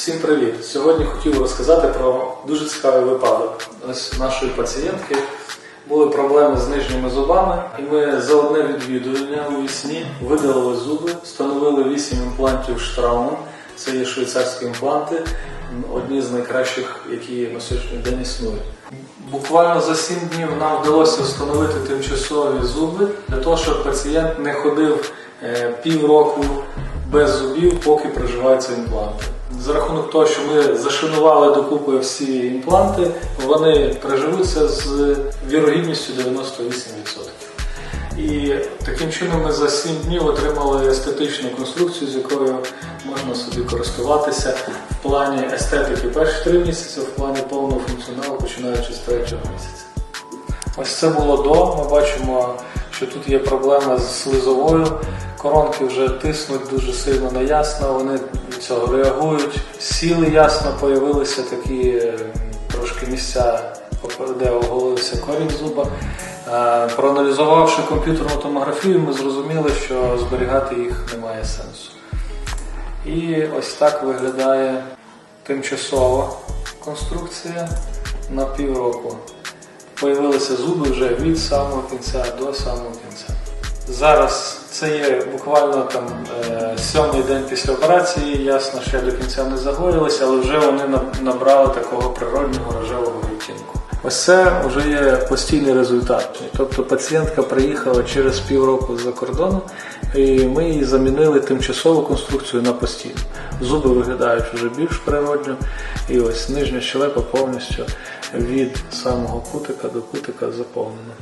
Всім привіт! Сьогодні хотів розказати про дуже цікавий випадок. Ось нашої пацієнтки були проблеми з нижніми зубами, і ми за одне відвідування у вісні видалили зуби, встановили 8 імплантів Штрауман. Це є швейцарські імпланти, одні з найкращих, які на сьогоднішній день існують. Буквально за 7 днів нам вдалося встановити тимчасові зуби для того, щоб пацієнт не ходив е, півроку без зубів, поки приживаються імпланти. За рахунок того, що ми зашинували докупи всі імпланти, вони приживуться з вірогідністю 98%. І таким чином ми за 7 днів отримали естетичну конструкцію, з якою можна собі користуватися в плані естетики перші 3 місяці, в плані повного функціоналу починаючи з третього місяця. Ось це було до. Ми бачимо, що тут є проблема з слизовою. Коронки вже тиснуть дуже сильно на ясно, вони від цього реагують. Сіли ясно, появилися такі е, трошки місця, де оголився корінь зуба. Е, Проаналізувавши комп'ютерну томографію, ми зрозуміли, що зберігати їх немає сенсу. І ось так виглядає тимчасова конструкція на півроку. Появилися зуби вже від самого кінця до самого кінця. Зараз це є буквально там е, сьомий день після операції. Ясно, ще до кінця не загоїлися, але вже вони набрали такого природнього рожевого відтінку. Ось це вже є постійний результат. Тобто пацієнтка приїхала через півроку з-за кордону, і ми їй замінили тимчасову конструкцію на постійну. Зуби виглядають вже більш природньо, і ось нижня щелепа повністю від самого кутика до кутика заповнена.